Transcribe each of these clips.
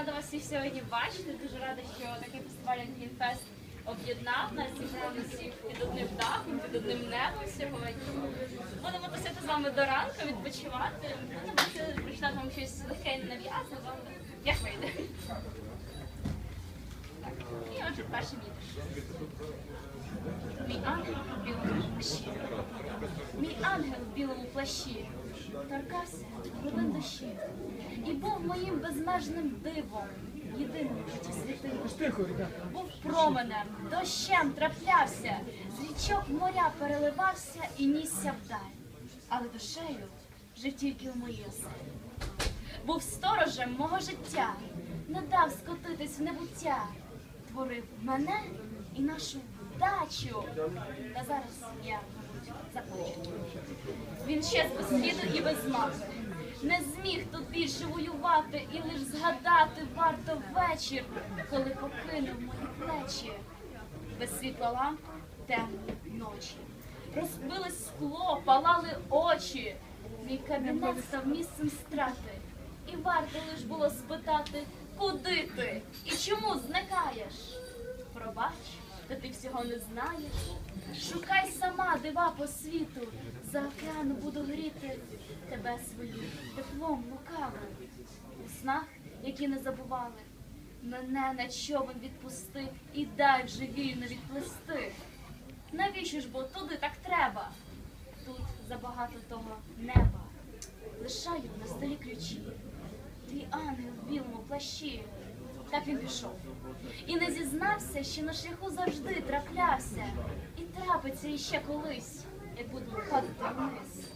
рада вас всіх сьогодні бачити. Дуже рада, що такий фестиваль Гінфест об'єднав нас зібрав нас всіх під одним дахом, під одним небом сьогодні. Будемо тусити з вами до ранку, відпочивати. Будемо прочитати вам щось легке і ненав'язливе. Як вийде? І отже, перший вірш. Мій ангел в білому плащі. Мій ангел в білому плащі торкався глибин душі і був моїм безмежним дивом. Єдиним в житті світило. Був променем, дощем траплявся, з річок моря переливався і нісся вдаль. Але душею жив тільки в моїй оселі. Був сторожем мого життя, не дав скотитись в небуття, творив мене і нашу вдачу. Та зараз я, Він щез без сліду і без мапи. Не зміг тут більше воювати і лиш згадати варто вечір, коли покинув мої плечі. Без світла ламп темні ночі. Розбилось скло, палали очі. Мій кабінет став місцем страти. І варто лиш було спитати, куди ти і чому зникаєш? Пробач, та ти всього не знаєш. Шукай сама дива по світу, за океану буду гріти тебе своїм теплом лукавим. У снах, які не забували, мене на човен відпусти і дай вже вільно відплисти. Навіщо ж бо туди так треба? Тут забагато того неба. Лишаю на столі ключі. Твій ангел в білому плащі. Так він пішов. І не зізнався, що на шляху завжди траплявся. І трапиться іще колись, як буду падати вниз.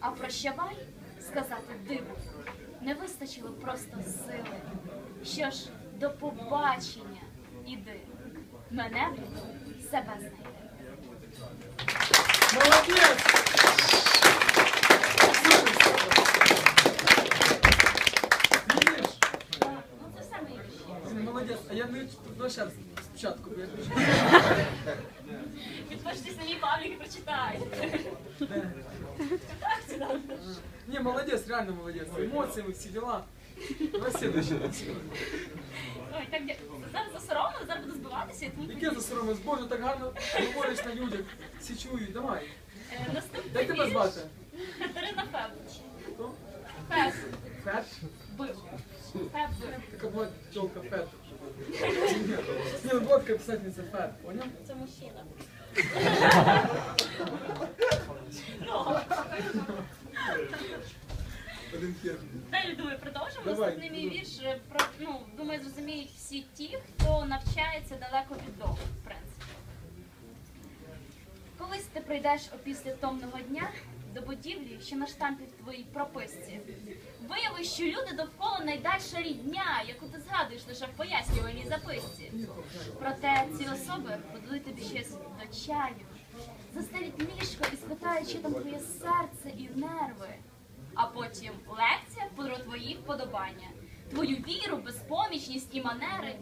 А прощавай, сказати диву не вистачило просто сили. Що ж, до побачення, іди. Мене себе знайде. Молодець! Видиш? Ну це все мої вірші. Ти Молодець, а я не давай ще раз спочатку. бо. Підпишитесь на мій паблік і прочитайте. Де? Ні, молодець, реально молодець. Емоціями, всі діла. Ой, так зараз засоромлено, зараз буду збиватися, і тому Яке засоромець? Боже, так гарно говориш на людях. Всі чують, давай. Е, наступний Як тебе вірш звати? Катерина Фебич. Хто? Феб Фет? бив. Феб бив. Така була тілка Фет. Ну була така писательниця Фет, поняв? Це мужчина. Далі думаю, продовжимо. Давай. Наступний мій вірш е, про ну думаю, зрозуміють всі ті, хто навчається далеко від дому, в принципі. Колись ти прийдеш опісля томного дня до будівлі, що на штампі в твоїй прописці. Виявиш, що люди довкола найдальша рідня, яку ти згадуєш лише в пояснювальній записці. Проте ці особи подадуть тобі щось до чаю, застелять ліжко і спитають, чи там твоє серце і нерви. А потім лекція про твої вподобання, твою віру, безпомічність і манери.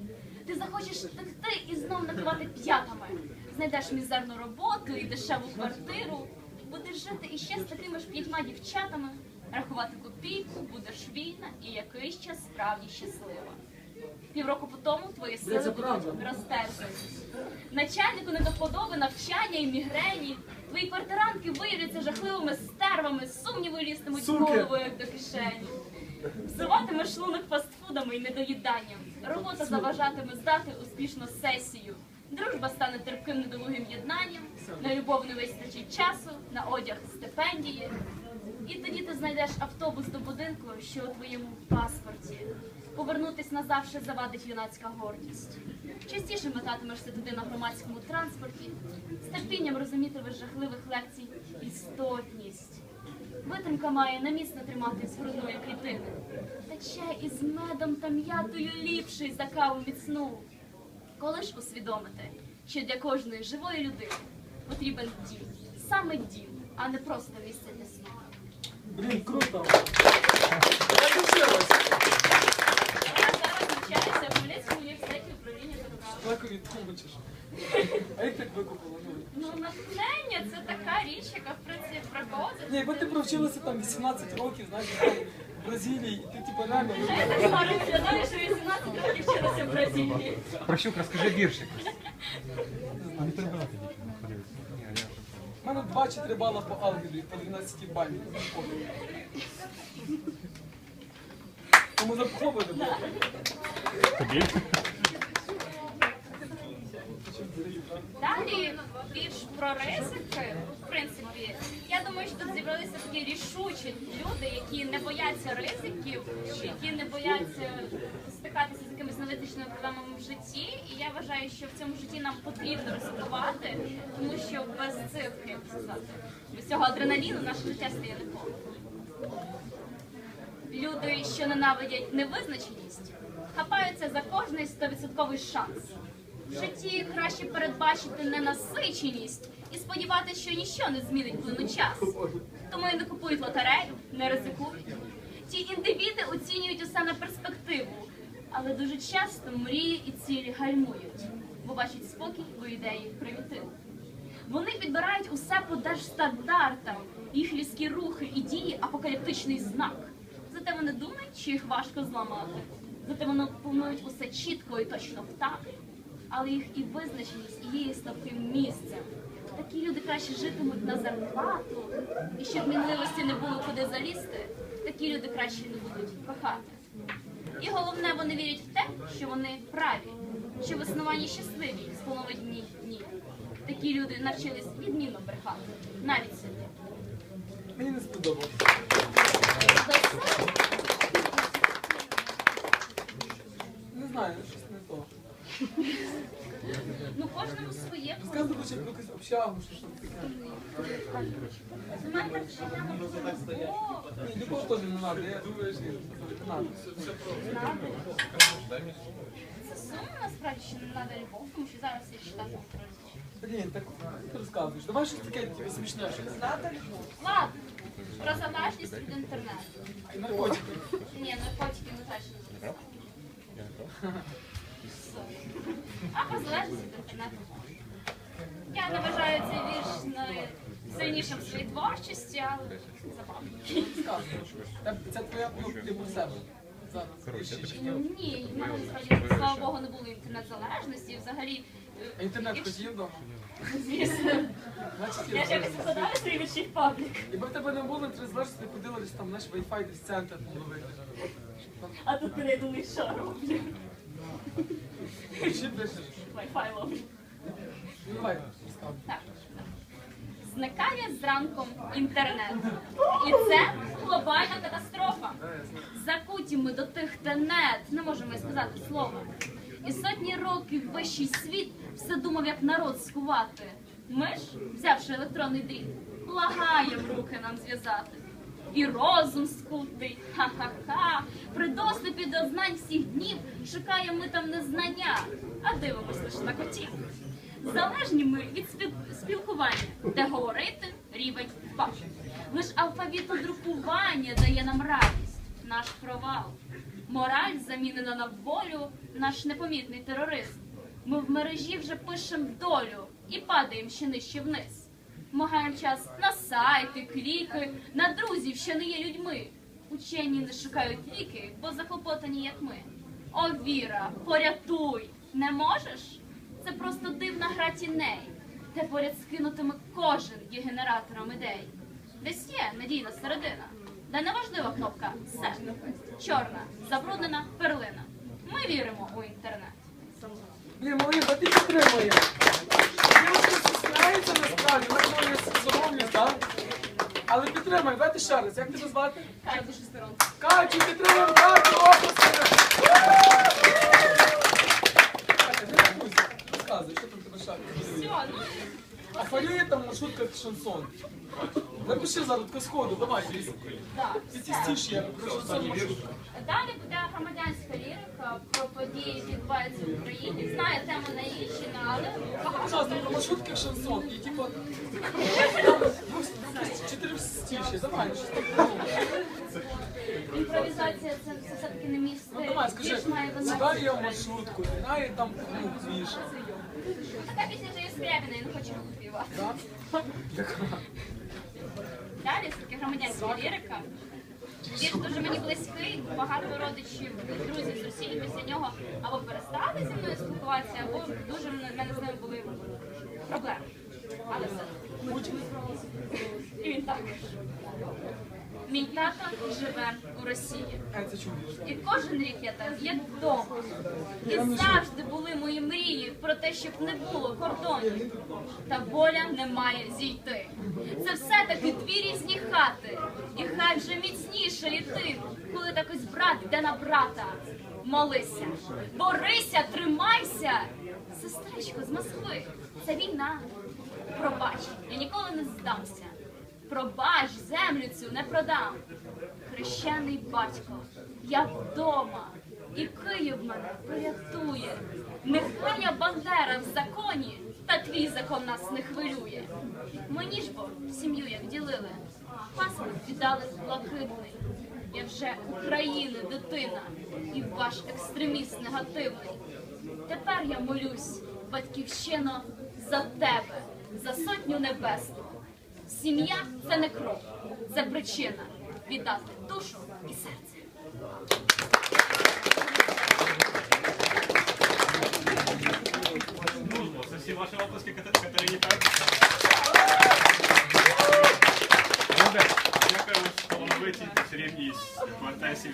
Ти захочеш втекти і знов накривати п'ятами. Знайдеш мізерну роботу і дешеву квартиру. Будеш жити іще з такими ж п'ятьма дівчатами, рахувати копійку, будеш вільна і якийсь час справді щаслива. Півроку по тому твої сили будуть правда. Начальнику не до вподоби навчання і мігрені. Твої квартиранки виявляться жахливими стервами, сумніви лістимуть як до кишені. Взиватимеш шлунок фастфудами і недоїданням. Робота заважатиме здати успішну сесію. Дружба стане терпким недолугим єднанням. На любов не вистачить часу, на одяг стипендії. І тоді ти знайдеш автобус до будинку, що у твоєму паспорті. Повернутись назавше завадить юнацька гордість. Частіше метатимешся туди на громадському транспорті, з терпінням розумітимеш жахливих лекцій істотність. Витримка має наміцно тримати з грудної клітини. Та чай із медом та м'ятою ліпший за каву міцну. Коли ж усвідомити, що для кожної живої людини потрібен дім, саме дім, а не просто місце для сну. Блін, круто. Я зараз навчаюся в Хмельницькому університеті управління державою. Дякую, від кубочиш. А як так викупила? Ну, Ну, натхнення це така річ, яка в принципі приходить. Ні, якби ти провчилася там 18 років, знаєш, там Бразилії, і ти типу реально Я так гарно виглядаю, що 18 років вчилася в Бразилії. Прощук, розкажи віршик. Не перебирати дівчину, подивися. Ні, я вже- У мене 2 чи 3 бала по алгебрі, по 12 балі. Тому запховуємо. Тобі? Далі більш про ризики, в принципі, я думаю, що тут з'явилися такі рішучі люди, які не бояться ризиків, які не бояться стикатися з якимись невизначеними проблемами в житті. І я вважаю, що в цьому житті нам потрібно ризикувати, тому що без цих, як сказати, без цього адреналіну наше життя стає неповним. Люди, що ненавидять невизначеність, хапаються за кожний 100% шанс. В житті краще передбачити ненасиченість і сподіватися, що ніщо не змінить плину час. Тому і не купують лотерею, не ризикують. Ті індивіди оцінюють усе на перспективу, але дуже часто мрії і цілі гальмують, бо бачать спокій у ідеї примітиву. Вони підбирають усе по держстандартам, їх різкі рухи і дії апокаліптичний знак. Зате вони думають, що їх важко зламати. Зате вони планують усе чітко і точно в так. Але їх і визначеність є її слабким місцем. Такі люди краще житимуть на зарплату, і щоб мінливості не було куди залізти, такі люди краще не будуть кохати. І головне, вони вірять в те, що вони праві, що в існуванні щасливі сповнені дні. Такі люди навчились відмінно брехати, навіть собі. Мені не сподобалось. Не знаю. Ну кожному своє. Розказуй лучше про якусь общагу, що там таке. У мене так ще не було. Ні, нікого теж не треба, я думаю, що не треба. Це сумно насправді, що не треба любов, тому що зараз я читаю про Блін, так ти розказуєш. Давай щось таке типу, смішне, щось. Ладно, про залежність від інтернету. І наркотики. Ні, наркотики ми точно не записали. А про від інтернету. Я не вважаю цей вірш найсильнішим в своїй творчості, але забавно. Це твоя ну, ти про себе. Зараз. Ні, в мене насправді, слава Богу, не було інтернет-залежності. і Взагалі, інтернет хотів вдома? Звісно. Я ж якось викладаю свій вірші в паблік. Якби в тебе не було, залежиш, ти ходила десь там, знаєш, Wi-Fi десь центр ловити. А тут передали що роблю. Чи пишеш? Wi-Fi. Зникає зранком інтернет. І це глобальна катастрофа. Закуті ми до тих тенет, не можемо сказати слова. І сотні років вищий світ все думав, як народ скувати. Ми ж, взявши електронний дріт, благаєм руки нам зв'язати. І розум скутий, ха-ха-ха. При доступі до знань всіх днів шукаємо ми там не знання, а дивимось лише на котів. Залежні ми від спілкування, де говорити рівень впав. Лиш алфавітодрукування дає нам радість, наш провал. Мораль замінена на волю, наш непомітний тероризм. Ми в мережі вже пишем долю і падаємо ще нижче вниз. Могаємо час на сайти, кліки, на друзів, що не є людьми. Учені не шукають ліки, бо заклопотані, як ми. О, Віра, порятуй! Не можеш? Це просто дивна гра тіней, де поряд скинутиме кожен є генератором ідей. Десь є надійна середина, де неважлива кнопка «Send». чорна, забруднена перлина. Ми віримо у інтернет. А ти підтримує. Насправді, вона має соромність, так? Але підтримай, давайте ще раз. Як тебе звати? Катю шестерон. Катю, підтримуємо Катю, опусти! Катя, не рахуйся. Розказуй, що там Все, ну А хвилює там маршрутка шансон. Напиши по сходу, давай. Ці стіші, я про шансон маршрутка. Далі буде громадянська лірика про події, які відбуваються в Україні. Знає тему не Іщина, але багато. Пожалуйста, про маршрутки шансон. І типу... Чотири стіші, давай. Імпровізація це, це все-таки не стиль. Ну давай, скажи, сідай я в маршрутку, і там ну, двіж. Така пісня вже є Скрябіна, я не хочу його. Да? Далі все-таки громадянська лірика. Вірш дуже мені близький, багато родичів, друзів з Росії після нього або перестали зі мною спілкуватися, або дуже в мене з ними були проблеми. Але все. І він також. Мій тато живе у Росії. І кожен рік я там є вдома. І завжди були мої мрії про те, щоб не було кордонів. Та воля не має зійти. Це все-таки дві різні хати. І хай вже міцніше літи, коли так ось брат йде на брата. Молися, борися, тримайся. Сестричко з Москви, це війна. Пробач, я ніколи не здамся. Пробач, землю цю не продам. Хрещений батько, я вдома, і Київ мене порятує. Нехай я бандера в законі, та твій закон нас не хвилює. Мені ж бо сім'ю як ділили, паспорт віддали блакитний. Я вже України дитина, і ваш екстреміст негативний. Тепер я молюсь, батьківщино, за тебе, за сотню небесну. Сім'я це не кров, це причина віддати душу і серце. Це всі ваші оплески Кат- Катерині так? Дякую талановитій, чарівній поетесі